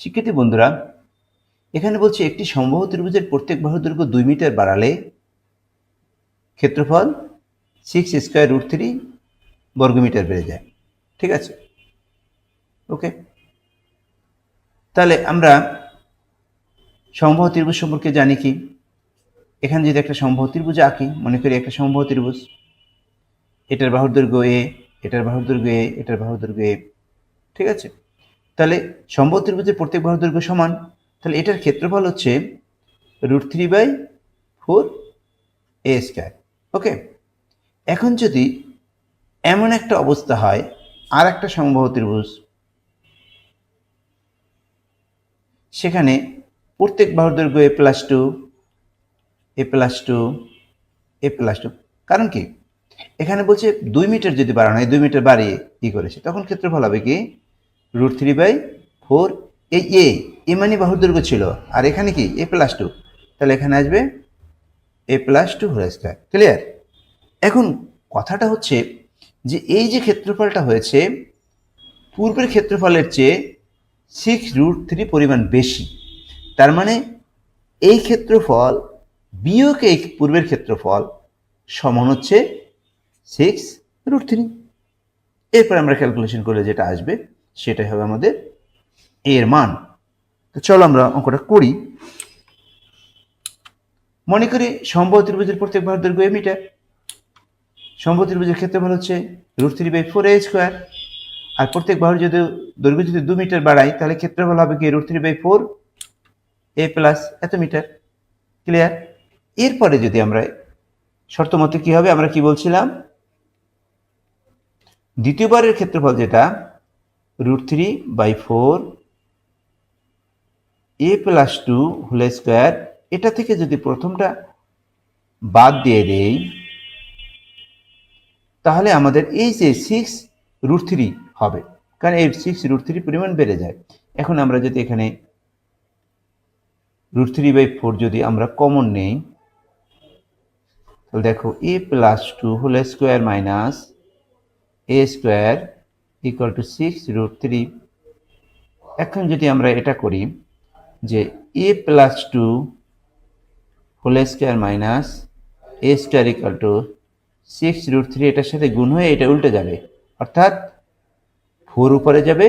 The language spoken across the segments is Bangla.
শিক্ষার্থী বন্ধুরা, এখানে বলছে একটি সম্ভব ত্রিভুজের প্রত্যেক বাহুর দৈর্ঘ্য দুই মিটার বাড়ালে ক্ষেত্রফল সিক্স স্কোয়ার রুট থ্রি বর্গমিটার বেড়ে যায়। ঠিক আছে? ওকে তাহলে আমরা সম্ভব ত্রিভুজ সম্পর্কে জানি কি? এখানে যদি একটা সম্ভব ত্রিভুজ আঁকি, মনে করি একটা সম্ভব ত্রিভুজ, এটার বাহুর দৈর্ঘ্য এ এটার বাহুর দৈর্ঘ্য এ এটার বাহুর দৈর্ঘ্য এ ঠিক আছে? তাহলে সম্ভব ত্রিভুজের প্রত্যেক বাহুর দৈর্ঘ্য সমান? তাহলে এটার ক্ষেত্রফল হচ্ছে root three by four a square. Okay? এখন যদি এমন একটা অবস্থা হয়, আর একটা সম্ভব ত্রিভুজ, সেখানে প্রত্যেক বাহুর দৈর্ঘ্য a plus two a plus two a plus two কারণ কি? এখানে বলছে দুই মিটার যদি বাড়ানো হয়, দুই মিটার বাড়িয়ে ই করেছে? তখন ক্ষেত্রফল হবে কি? রুট থ্রি বাই ফোর এই এ এ মানে বাহুর দৈর্ঘ্য ছিল। আর এখানে কি? এ প্লাস টু তাহলে এখানে আসবে a plus two whole square clear এখন কথাটা হচ্ছে যে এই যে ক্ষেত্রফলটা হয়েছে, পূর্বের ক্ষেত্রফলের চেয়ে সিক্স রুট থ্রি পরিমাণ বেশি। তার মানে এই ক্ষেত্রফল, বিয়োগ এই পূর্বের ক্ষেত্রফল সমান হচ্ছে সিক্স রুট থ্রি এরপর আমরা ক্যালকুলেশন করলে যেটা আসবে। সেটাই হবে আমাদের এর মান। তো চলো আমরা অঙ্কটা করি। মনে করি সম্ভব ত্রিভুজের প্রত্যেক বাহুর দৈর্ঘ্য এ মিটার। সম্ভব ত্রিভুজের ক্ষেত্রে ক্ষেত্রফল হচ্ছে root three by four a square আর প্রত্যেক বাহুর যদি দৈর্ঘ্য যদি দু মিটার বাড়াই, তাহলে ক্ষেত্রফল হবে কি root three by four a plus এত মিটার। ক্লিয়ার এরপরে যদি আমরা শর্ত মতে কি হবে, আমরা কি বলছিলাম? দ্বিতীয়বারের ক্ষেত্রফল যেটা root three by four a plus two whole square এটা থেকে যদি প্রথমটা বাদ দিয়ে দেই, তাহলে আমাদের এই যে সিক্স রুট থ্রি হবে। কারণ এই সিক্স রুট থ্রি পরিমাণ বেড়ে যায়। এখন আমরা যদি এখানে রুট থ্রি বাই ফোর যদি আমরা কমন নেই, তাহলে দেখো a plus two whole square minus a square equal to six root three এখন যদি আমরা এটা করি, যে a plus two whole square minus a square equal to six root three এটার সাথে গুণ হয়ে এটা উল্টে যাবে। অর্থাৎ ফোর উপরে যাবে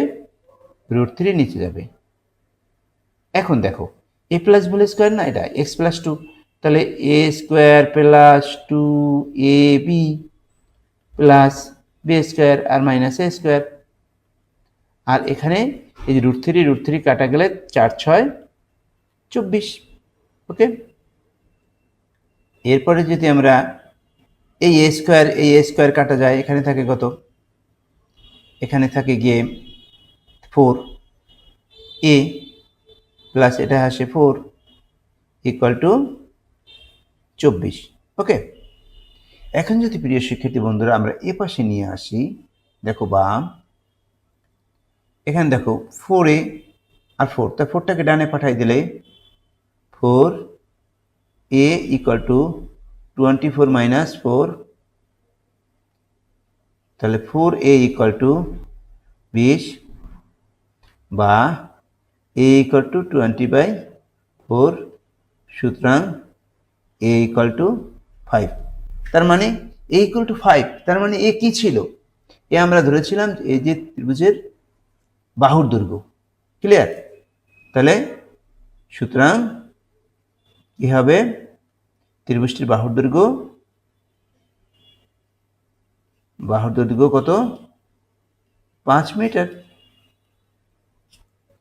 রুট থ্রি নিচে যাবে। এখন দেখো এ প্লাস হোল স্কোয়ার না এটা? এক্স প্লাস টু তাহলে a square plus two a b plus b square R minus A square আর এখানে এই যে রুট থ্রি রুট থ্রি কাটা গেলে চার, ছয়, চব্বিশ। ওকে এরপরে যদি আমরা এই এ স্কোয়ার এই এ স্কোয়ার কাটা যায়, এখানে থাকে কত? এখানে থাকে গিয়ে ফোর এ প্লাস এটা আসে ফোর ইকুয়াল টু চব্বিশ। ওকে এখন যদি প্রিয় শিক্ষার্থী বন্ধুরা, আমরা এ পাশে নিয়ে আসি। দেখো বাম, এখানে দেখো ফোর এ আর ফোর তা ফোরটাকে ডানে পাঠাই দিলে four a equal to twenty four minus four তাহলে ফোর এ ইকুয়াল টু বিশ বা a equal to twenty by four সুতরাং এ ইকুয়াল টু ফাইভ তার মানে এ ইকুয়াল টু ফাইভ তার মানে এ কি ছিল? এ আমরা ধরেছিলাম এই যে ত্রিভুজের বাহুর দুর্গ। ক্লিয়ার তাহলে সুতরাং কি হবে? ত্রিভুজটির বাহুর দুর্গ। বাহুর দুর্গ কত? পাঁচ মিটার।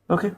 ওকে